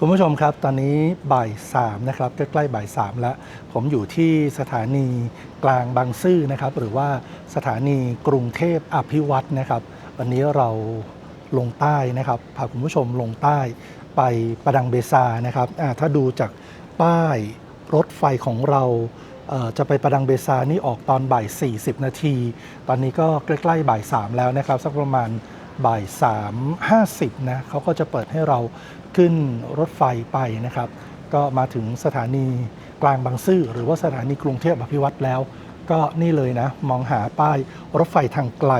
คุณผู้ชมครับ ตอนนี้บ่าย3นะครับใกล้ๆบ่าย3แล้ว ผมอยู่ที่สถานีกลางบางซื่อนะครับ หรือว่าสถานีกรุงเทพอภิวัตนะครับ วันนี้เราลงใต้นะครับพาคุณผู้ชมลงใต้ไปประดังเบซานะครับถ้าดูจากป้ายรถไฟของเราเจะไปประดังเบซานี่ออกตอนบ่าย 40 นาที ตอนนี้ก็ใกล้ๆบ่าย 3 แล้วนะครับ สักประมาณ บ่าย 3 50 นะเขาก็จะเปิดให้เราขึ้นรถไฟไปนะครับ ก็มาถึงสถานีกลางบางซื่อหรือว่าสถานีกรุงเทพอภิวัตรแล้ว ก็นี่เลยนะ มองหาป้ายรถไฟทางไกล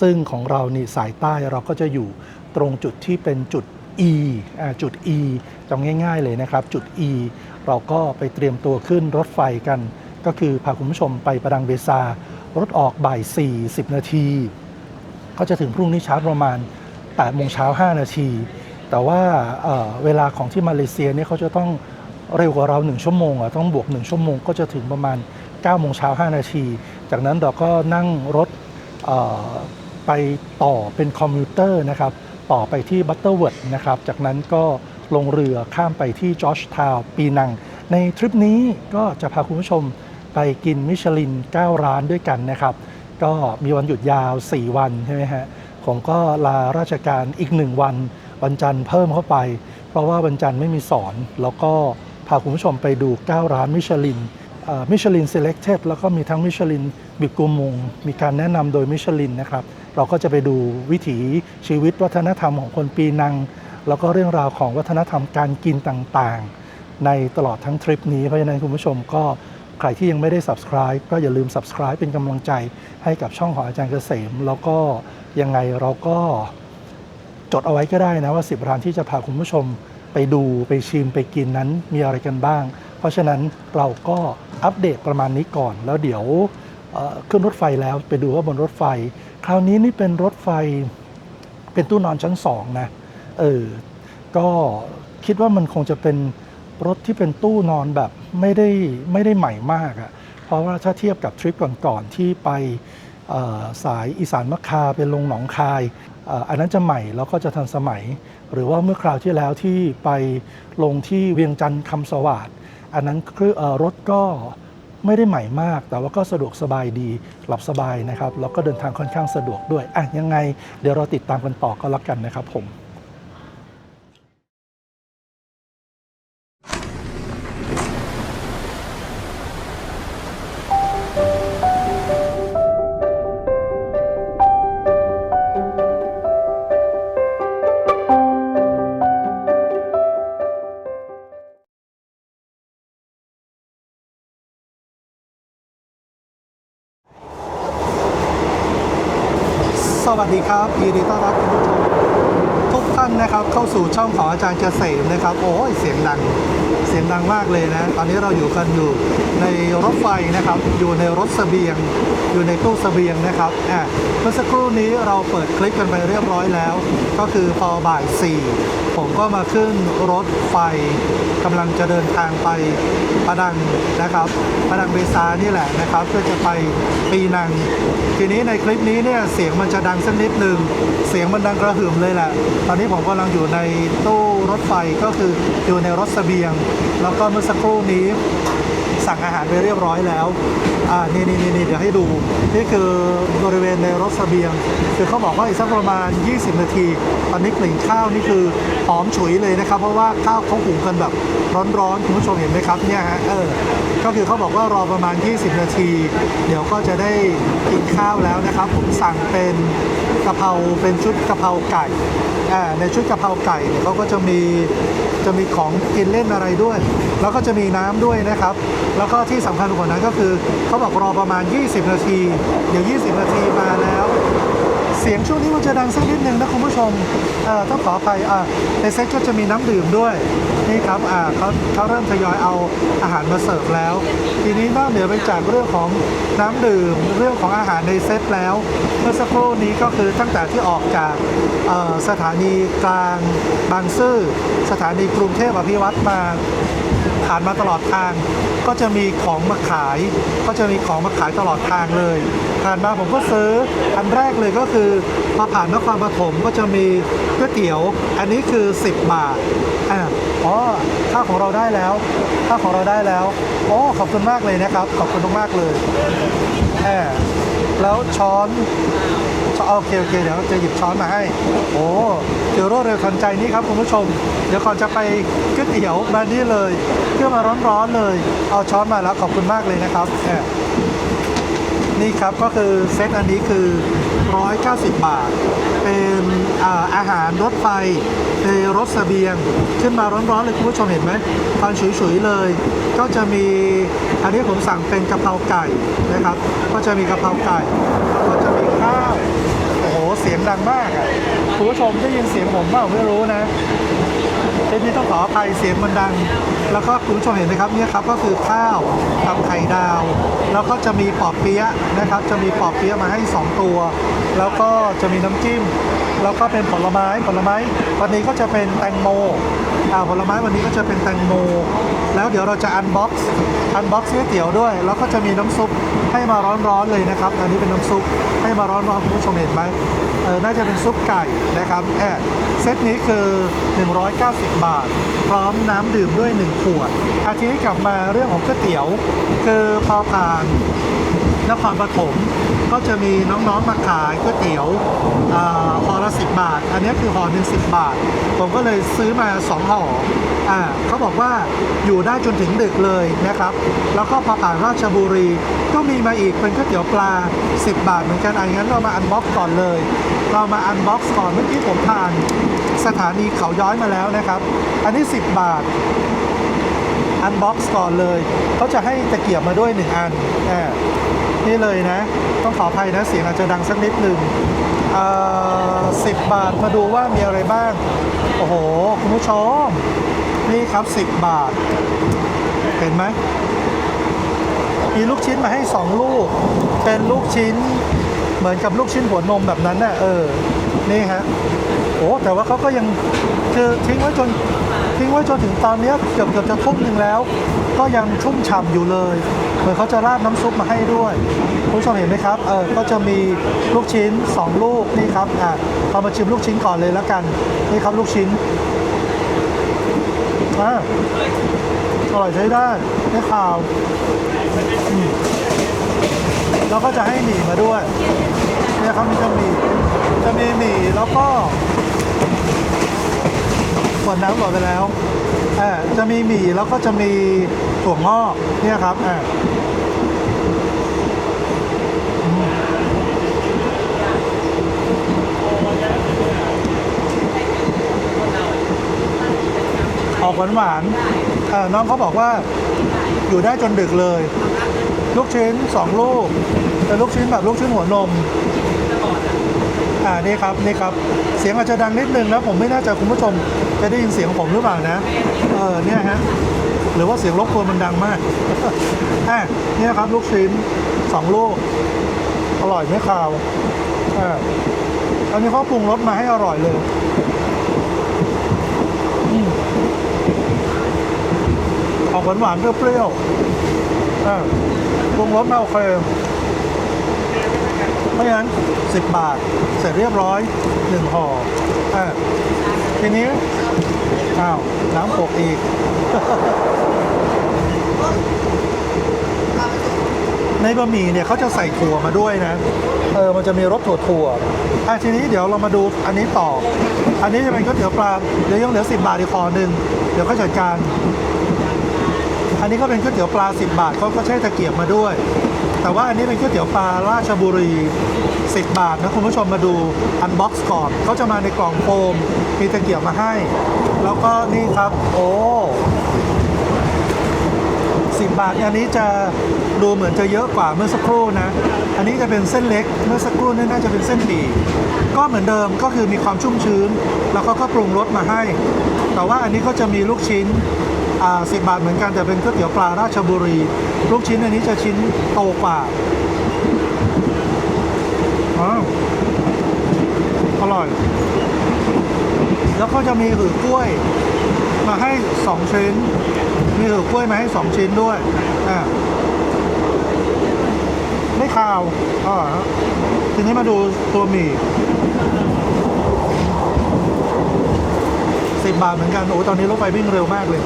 ซึ่งของเรานี่สายใต้เราก็จะอยู่ตรงจุดที่เป็นจุด E อ่าจุด E จำง่ายๆเลยนะครับ จุด E เราก็ไปเตรียมตัวขึ้นรถไฟกัน ก็คือพาคุณผู้ชมไปประดังเบซารถออกบ่าย 40 นาที ก็จะถึงพรุ่งนี้เช้าประมาณ8โมงเช้า5นาที แต่ว่าเเวลาของที่มาเลเซียเนี่ยเขาจะต้องเร็วกว่าเรา 1 ชั่วโมงอะต้องบวก 1 ชั่วโมงก็จะถึงประมาณ9โมงเช้า5นาที จากนั้นเราก็นั่งรถไปต่อเป็นคอมพิวเตอร์นะครับ ต่อไปที่บัตเตอร์เวิร์ดนะครับ จากนั้นก็ลงเรือข้ามไปที่จอร์จทาวน์ปีนัง ในทริปนี้ก็จะพาคุณผู้ชมไปกินมิชลิน 9 ร้านด้วยกันนะครับ ก็มีวันหยุดยาว 4 วันใช่ไหมฮะผมก็ลาราชการอีก 1 วัน วันจันทร์เพิ่มเข้าไป เพราะว่าวันจันทร์ไม่มีสอน แล้วก็พาคุณผู้ชมไปดู 9 ร้านมิชลินมิชลินเซเล c ก e d แล้วก็มีทั้งมิชลินบิบกูมงมีการแนะนำโดยมิชลินนะครับ เราก็จะไปดูวิถีชีวิตวัฒนธรรมของคนปีนัง แล้วก็เรื่องราวของวัฒนธรรมการกินต่างๆ ในตลอดทั้งทริปนี้ เพราะฉะนั้นคุณผู้ชมก็ ใครที่ยังไม่ได้ subscribe ก็อย่าลืม subscribe เป็นกำลังใจให้กับช่องของอาจารย์เกษม แล้วก็ยังไงเราก็จดเอาไว้ก็ได้นะว่า 10ร้านที่จะพาคุณผู้ชมไปดูไปชิมไปกินนั้นมีอะไรกันบ้าง เพราะฉะนั้นเราก็อัปเดตประมาณนี้ก่อน แล้วเดี๋ยวขึ้นรถไฟแล้วไปดูว่าบนรถไฟ คราวนี้นี่เป็นรถไฟเป็นตู้นอนชั้นสองนะเออก็คิดว่ามันคงจะเป็น รถที่เป็นตู้นอนแบบไม่ได้ไม่ได้ใหม่มากอะ่ะเพราะว่าถ้าเทียบกับทริปก่อนๆที่ไปสายอีสานมะคาเป็นลงหนองคายอันนั้นจะใหม่แล้วก็จะทันสมัย หรือว่าเมื่อคราวที่แล้วที่ไปลงที่เวียงจันทร์คำสวัสดอันนั้นคือรถก็ไม่ได้ใหม่มาก แต่ว่าก็สะดวกสบายดีหลับสบายนะครับแล้วก็เดินทางค่อนข้างสะดวกด้วยอะยังไง เดี๋ยวเราติดตามกันต่อก็แล้วกันนะครับผม สวัสดีครับยินดีต้อนรับคุณผู้ชมทุกท่านนะครับ เข้าสู่ช่องของอาจารย์เกษมนะครับ โอ้ยเสียงดัง สียงดังมากเลยนะ ตอนนี้เราอยู่กันอยู่ในรถไฟนะครับ อยู่ในรถเสบียง อยู่ในตู้เสบียงนะครับอะเมื่อสักครู่นี้เราเปิดคลิปกันไปเรียบร้อยแล้ว ก็คือพอบ่าย4ผมก็มาขึ้นรถไฟกำลังจะเดินทางไปประดังนะครับประดังเบซานี่แหละนะครับ เพื่อจะไปปีนัง ทีนี้ในคลิปนี้เนี่ยเสียงมันจะดังสักนิดหนึ่งเสียงมันดังกระหึ่มเลยแหละ ตอนนี้ผมกำลังอยู่ในตู้รถไฟก็คืออยู่ในรถเสบียงแล้วก็เมื่อสักครู่นี้สั่งอาหารไปเรียบร้อยแล้ว อ่า นี่นี่นี่เดี๋ยวให้ดู นี่คือบริเวณในรถเสบียง คือเขาบอกว่าอีกสักประมาณ 20 นาที ตอนนี้กลิ่นข้าวนี่คือหอมฉุยเลยนะครับ เพราะว่าข้าวเขาหุงกันแบบร้อนๆ คุณผู้ชมเห็นไหมครับเนี่ยฮะ เออ ก็คือเขาบอกว่ารอประมาณ 20 นาที เดี๋ยวก็จะได้กินข้าวแล้วนะครับ ผมสั่งเป็นกะเพรา เป็นชุดกะเพราไก่อ่าในชุดกะเพราไก่เนี่ยเขาก็จะมี จะมีของกินเล่นอะไรด้วย แล้วก็จะมีน้ำด้วยนะครับ แล้วก็ที่สำคัญกว่านั้นก็คือเขาบอกรอประมาณ 20 นาที เดี๋ยว 20 นาทีมาแล้ว เสียงช่วงนี้มันจะดังสักนิดนึงนะคุณผู้ชมเอ่อต้องขออภัยอ่าในเซ็ตก็จะมีน้ำดื่มด้วย นี่ครับอ่าเขาเขาเริ่มทยอยเอาอาหารมาเสิร์ฟแล้ว ทีนี้นอกเหนือไปจากเรื่องของน้ำดื่ม เรื่องของอาหารในเซ็ตแล้ว เมื่อสักครู่นี้ก็คือตั้งแต่ที่ออกจากสถานีกลางบางซื่อสถานีกรุงเทพอภิวัตรมาผ่านมาตลอดทาง ก็จะมีของมาขาย ก็จะมีของมาขายตลอดทางเลย ผ่านมาผมก็ซื้ออันแรกเลยก็คือพอผ่านนครปฐมก็จะมีก๋วยเตี๋ยว อันนี้คือ 10 บาทอ่า อ๋อค่าของเราได้แล้ว ค่าของเราได้แล้วโอ้ขอบคุณมากเลยนะครับ ขอบคุณมากๆเลยแหมแล้วช้อนโอเคโอเคเดี๋ยวจะหยิบช้อนมาให้ โอ้เดี๋ยวรวดเร็วทันใจนี่ครับคุณผู้ชม เดี๋ยวก่อนจะไปก๋วยเตี๋ยวมานี่เลยเพื่อมาร้อนๆเลย เอาช้อนมาแล้วขอบคุณมากเลยนะครับแหมนี่ครับก็คือเซตอันนี้คือ 190 บาท เป็นอาอาหารรถไฟ เป็นรถเสบียง ขึ้นมาร้อนๆเลยคุณผู้ชมเห็นไหมควันฉุยๆเลย ก็จะมีอันนี้ผมสั่งเป็นกะเพราไก่นะครับ ก็จะมีกะเพราไก่ ก็จะมีข้าวโอ้โหเสียงดังมากอะคุณผู้ชมได้ยินเสียงผมเปล่าไม่รู้นะ ทปนี้ต้องขออภัยเสียงมันดัง แล้วก็คุณผู้ชมเห็นไหมครับเนี่ยครับก็คือข้าวกับไข่ดาว แล้วก็จะมีปอบเปี๊ยะนะครับ จะมีปอบเปี๊ยะมาให้ 2 ตัว แล้วก็จะมีน้ำจิ้ม แล้วก็เป็นผลไม้ผลไม้ วันนี้ก็จะเป็นแตงโมอ่าผลไม้วันนี้ก็จะเป็นแตงโม แล้วเดี๋ยวเราจะอันบ็อกซ์อันบ็อกซ์ก๋วยเตี๋ยวด้วย แล้วก็จะมีน้ำซุปให้มาร้อนๆเลยนะครับอันนี้เป็นน้ำซุปให้มาร้อนๆคุณผู้ชมเห็นไหม เออน่าจะเป็นซุปไก่นะครับแอดเซตนี้คือ 190 บาท พร้อมน้ำดื่มด้วย 1 ขวด อาทิตย์กลับมาเรื่องของก๋วยเตี๋ยว คือพอผ่านนครปฐม ก็จะมีน้องๆมาขายก๋วยเตี๋ยวห่อละสิบาท อันนี้คือห่อหนึ่งสิบาท ผมก็เลยซื้อมาสองห่ออ่าเขาบอกว่าอยู่ได้จนถึงดึกเลยนะครับ แล้วก็พอผ่านราชบุรีก็มีมาอีกเป็นก๋วยเตี๋ยวปลา 10 บาทเหมือนกันอันงั้นเรามาอันบ็อกซ์ก่อนเลย เรามาอันบ็อกซ์ก่อนเมื่อกี้ผมผ่านสถานีเขาย้อยมาแล้วนะครับ อันนี้ 10 บาท อันบ็อกซ์ก่อนเลยเขาจะให้ตะเกียบมาด้วยหนึ่งอันอ่านี่เลยนะ ต้องขออภัยนะ เสียงอาจจะดังสักนิดหนึ่งสิบบาทมาดูว่ามีอะไรบ้าง โอ้โห คุณผู้ชม นี่ครับ 10 บาท เห็นไหมมีลูกชิ้นมาให้ 2 ลูก เป็นลูกชิ้นเหมือนกับลูกชิ้นหัวนมแบบนั้นน่ะเออ นี่ฮะโอ้แต่ว่าเขาก็ยังคือทิ้งไว้จน ทิ้งไว้จนถึงตอนนี้เกือบเกือบจะทุ่มหนึ่งแล้ว ก็ยังชุ่มฉ่ำอยู่เลย เหมือนเขาจะราดน้ำซุปมาให้ด้วยคุณผู้ชมเห็นไหมครับเออก็จะมีลูกชิ้น 2 ลูกนี่ครับอะเรามาชิมลูกชิ้นก่อนเลยแล้วกันนี่ครับลูกชิ้นอ่าอร่อยใช้ได้ไม่ขาวอืมแล้วก็จะให้หมี่มาด้วยเนี่ยครับมีจะมีจะมีหมี่แล้วก็ ขวดน้ำหมดไปแล้วอ่าจะมีหมี่แล้วก็จะมีถั่วงอกเนี่ยครับอ่าอืมอกหวานหวานน้องเขาบอกว่าอยู่ได้จนดึกเลย ลูกชิ้นสองลูกเป็นลูกชิ้นแบบลูกชิ้นหัวนม อ่านี่ครับนี่ครับเสียงอาจจะดังนิดนึงนะผมไม่แน่ใจคุณผู้ชมจะได้ยินเสียงผมหรือเปล่านะเออเนี่ยฮะหรือว่าเสียงรบกวนมันดังมากอะเนี่ยครับลูกชิ้นสองลูกอร่อยไม่คาวอ่าอันนี้เขาปรุงรสมาให้อร่อยเลยออกหวานๆเปรี้ยวๆอ่าปรุงรสมาโอเค เพราะฉะนั้น 10 บาท เสร็จเรียบร้อย 1ห่ออ่าทีนี้ อ้าว น้ำปกอีก ในบะหมี่เนี่ยเขาจะใส่ถั่วมาด้วยนะ เออ มันจะมีรสถั่วถั่วอะทีนี้เดี๋ยวเรามาดูอันนี้ต่อ อันนี้จะเป็นก๋วยเตี๋ยวปลา เดี๋ยวยังเหลือ10บาทอีกห่อหนึ่ง เดี๋ยวก็จัดการ อันนี้ก็เป็นก๋วยเตี๋ยวปลา10บาทเขาก็ใช้ตะเกียบมาด้วย แต่ว่าอันนี้เป็นก๋วยเตี๋ยวปลาราชบุรี 10 บาทนะคุณผู้ชมมาดูอันบ็อกซ์ก่อนเขาจะมาในกล่องโฟมมีตะเกียบมาให้ แล้วก็นี่ครับ โอ้10บาท อันนี้จะดูเหมือนจะเยอะกว่าเมื่อสักครู่นะ อันนี้จะเป็นเส้นเล็ก เมื่อสักครู่นี่น่าจะเป็นเส้นหมี่ก็เหมือนเดิมก็คือมีความชุ่มชื้น แล้วก็ก็ปรุงรสมาให้ แต่ว่าอันนี้ก็จะมีลูกชิ้น อ่าสิบาทเหมือนกันแต่เป็นก๋วยเตี๋ยวปลาราชบุรี ลูกชิ้นอันนี้จะชิ้นโตกว่าอ๋ออร่อย แล้วก็จะมีหือกล้วย มาให้สองชิ้น มีหือกล้วยมาให้สองชิ้นด้วยอ่าไม่คาวอร่อทีนี้มาดูตัวหมี่สิบบาทเหมือนกัน โอ้ตอนนี้รถไฟวิ่งเร็วมากเลย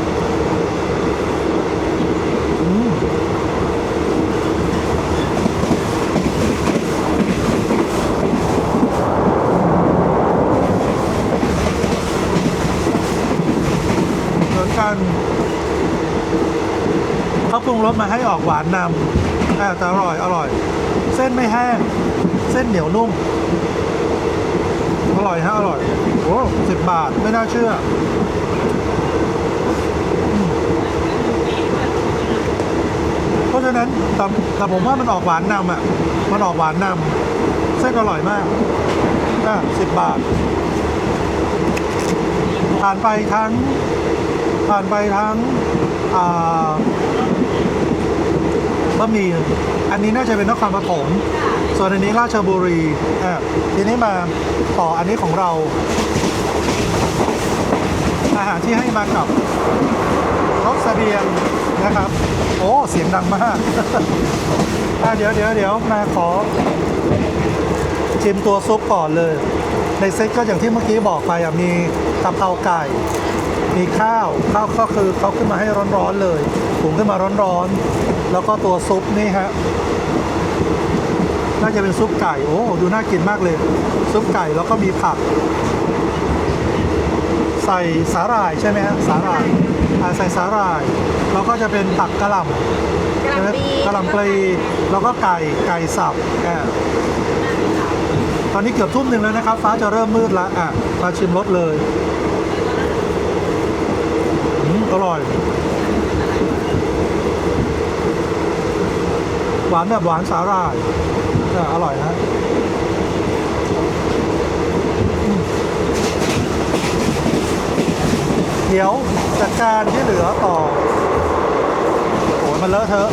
เหมือนกันเขาปรุงรสมาให้ออกหวานนำแต่อร่อยอร่อย เส้นไม่แห้ง เส้นเหนียวนุ่ม อร่อยฮะอร่อยโอ้สิบบาทไม่น่าเชื่อเพราะฉะนั้นแต่แต่ผมว่ามันออกหวานนำอะ มันออกหวานนำเส้นอร่อยมากอะสิบบาทผ่านไปทั้ง ผ่านไปทั้งบะหมี่อันนี้น่าจะเป็นนครปฐมส่วนอันนี้ราชบุรีอะทีนี้มาต่ออันนี้ของเรา อาหารที่ให้มากับรถเสบียงนะครับ โอ้เสียงดังมากอะเดี๋ยวเดี๋ยวเดี๋ยวมาขอชิมตัวซุปก่อนเลย ในเซ็ตก็อย่างที่เมื่อกี้บอกไปอะมีกะเพราไก่ มีข้าวข้าวก็คือเขาขึ้นมาให้ร้อนๆเลยหุงขึ้นมาร้อนๆ แล้วก็ตัวซุปนี่ฮะน่าจะเป็นซุปไก่ โอ้ดูน่ากินมากเลย ซุปไก่แล้วก็มีผัก ใส่สาหร่ายใช่ไหมฮะสาหร่ายอ่าใส่สาหร่าย แล้วก็จะเป็นผักกะหล่ำกะหล่ำปลีกะหล่ำปลีแล้วก็ไก่ไก่สับอ่า ตอนนี้เกือบทุ่มหนึ่งแล้วนะครับ ฟ้าจะเริ่มมืดล้วอะมาชิมรสเลยอืมอร่อย หวานแบบหวานสาหร่ายอะอร่อยนะเดี๋ยวจัดการที่เหลือต่อโอ้ยมันเลอะเทอะ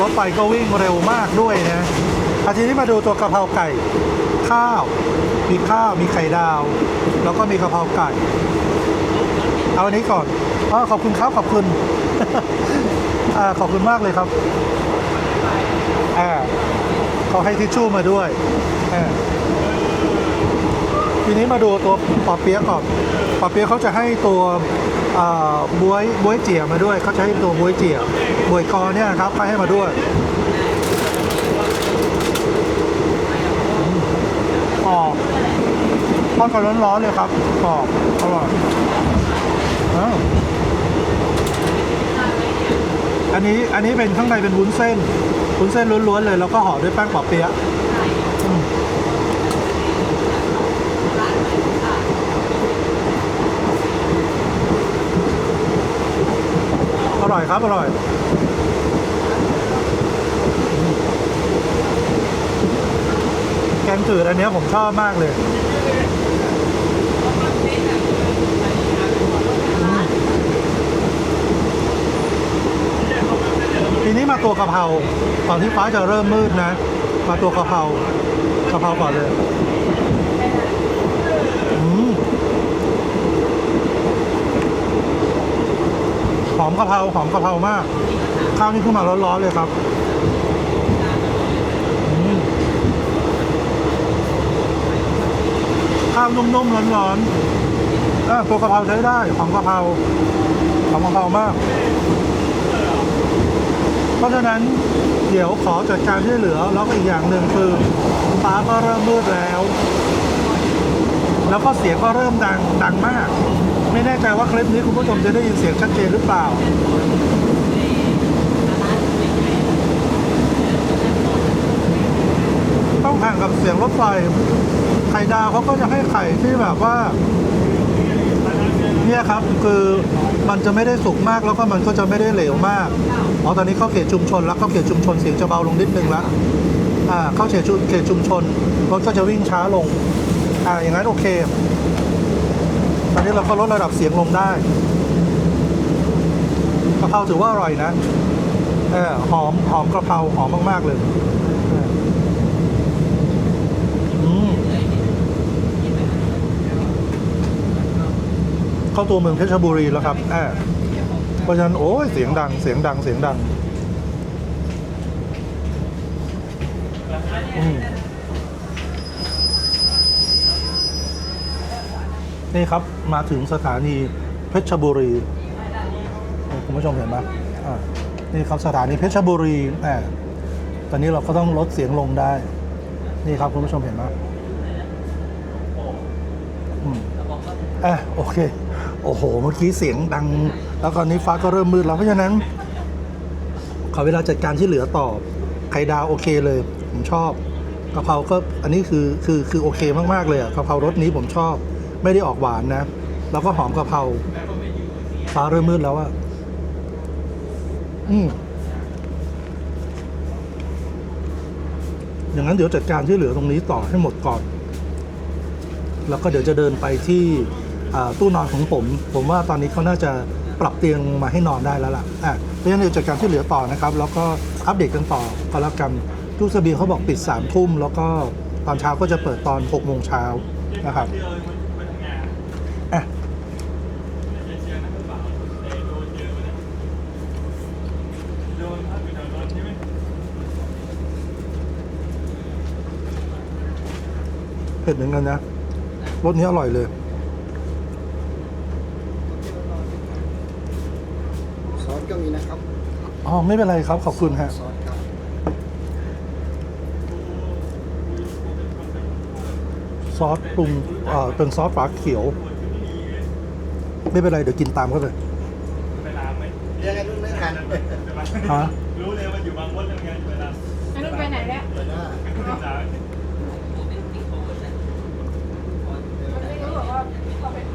รถไฟก็วิ่งเร็วมากด้วยนะ อาทีนี้มาดูตัวกะเพราไก่ ข้าว มีข้าวมีไข่ดาว แล้วก็มีกะเพราไก่ เอาอันนี้ก่อนอ๋อขอบคุณครับขอบคุณอ่าขอบคุณมากเลยครับอ่าเขาให้ทิชชู่มาด้วยอ่าทีนี้มาดูตัวปอเปี๊ยะก่อนปอเปี๊ยะเขาจะให้ตัวบวยบวยเจี๋ยมาด้วยเขาจะให้ตัวบวยเจี๋ยบวยคอเนี่ยนะครับเขาให้มาด้วยอืมกรอบทอ ดกันร้อนๆเลยครับกรอบอร่อยอ้าวอันนี้อันนี้เป็นข้างในเป็นวุ้นเส้นวุ้นเส้นล้วนๆเลย แล้วก็ห่อด้วยแป้งปอเปี๊ยะอืมอร่อยครับ อร่อยอืมแก งจืดอันนี้ผมชอบมากเลยทีนี้มาตัวกะเพราก่อนที่ฟ้าจะเริ่มมืดนะ มาตัวกะเพรากะเพราก่อนเลยหอมกะเพราหอมกะเพรามาก ข้าวนี่ขึ้นมาร้อนๆเลยครับอืมข้าวนุ่มๆร้อนๆอะตัวกะเพราใช้ได้หอมกะเพราหอมกะเพรามาก เพราะฉะนั้นเดี๋ยวขอจัดการที่เหลือแล้วก็อีกอย่างหนึ่งคือฟ้าก็เริ่มมืดแล้ว แล้วก็เสียงก็เริ่มดังดังมาก ไม่แน่ใจว่าคลิปนี้คุณผู้ชมจะได้ยินเสียงชัดเจนหรือเปล่าต้องห่างกับเสียงรถไฟ ข่ดาวเขาก็จะให้ไข่ที่แบบว่า เนี่ยครับคือมันจะไม่ได้สุกมากแล้วก็มันก็จะไม่ได้เหลวมากอ๋อตอนนี้เข้าเขตชุมชนแล้วเข้าเขตชุมชนเสียงจะเบาลงนิดนึงล้วอ่าเข้าเขตชุมเขตชุมชนรถก็จะวิ่งช้าลงอ่าอย่างนั้นโอเค ตอนนี้เราก็ลดระดับเสียงลงได้กะเพราถือว่าอร่อยนะเออหอมหอมกระเพราหอมมากๆเลยเอออืม เข้าตัวเมืองเพชรบุรีแล้วครับอ่าเพราะฉะนั้นโอ้ยเสียงดังเสียงดังเสียงดังนี่ครับมาถึงสถานีเพชรบุรีคุณผู้ชมเห็นไหมนี่ครับสถานีเพชรบุรีแหมตอนนี้เราก็ต้องลดเสียงลงได้ นี่ครับคุณผู้ชมเห็นไหมอืมอะโอเค โอ้โห เมื่อกี้เสียงดัง แล้วตอนนี้ฟ้าก็เริ่มมืดแล้วเพราะฉะนั้น ขอเวลาจัดการที่เหลือต่อไข่ดาวโอเคเลย ผมชอบกะเพราก็อันนี้คือคือคือโอเคมากๆเลยอะกะเพรารสนี้ผมชอบ ไม่ได้ออกหวานนะ แล้วก็หอมกะเพราฟ้าเริ่มมืดแล้วอะอืมอย่างนั้นเดี๋ยวจัดการที่เหลือตรงนี้ต่อให้หมดก่อน แล้วก็เดี๋ยวจะเดินไปที่ ตู้นอนของผม ผมว่าตอนนี้เขาน่าจะปรับเตียงมาให้นอนได้แล้วล่ะอะเพราะฉะนั้นเดี๋ยวจัดการที่เหลือต่อนะครับ แล้วก็อัปเดตกันต่อก็แล้วกันตู้เสบียงเขาบอกปิด3ามทุ่มแล้วก็ตอนเช้าก็จะเปิดตอน6กโมงเช้านะครับอะเผ็ดเหมือนกันนะรสนี้อร่อยเลย็มีนะครับอ๋อไม่เป็นไรครับขอบคุณฮะซอสปรุงเอ่อเป็นซอสฝาเขียว ไม่เป็นไรเดี๋ยวกินตามก็าไเวลาไหมเรียกกันุ่นไม่ทันฮะรู้เลยว่าอยู่บางวันยังไงเวลาไอ้นุ่นไปไหนแล้วน้าเอันนี้เขาบอกว่าเราเป็น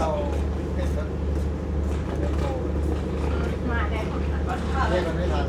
เรา 那个没啥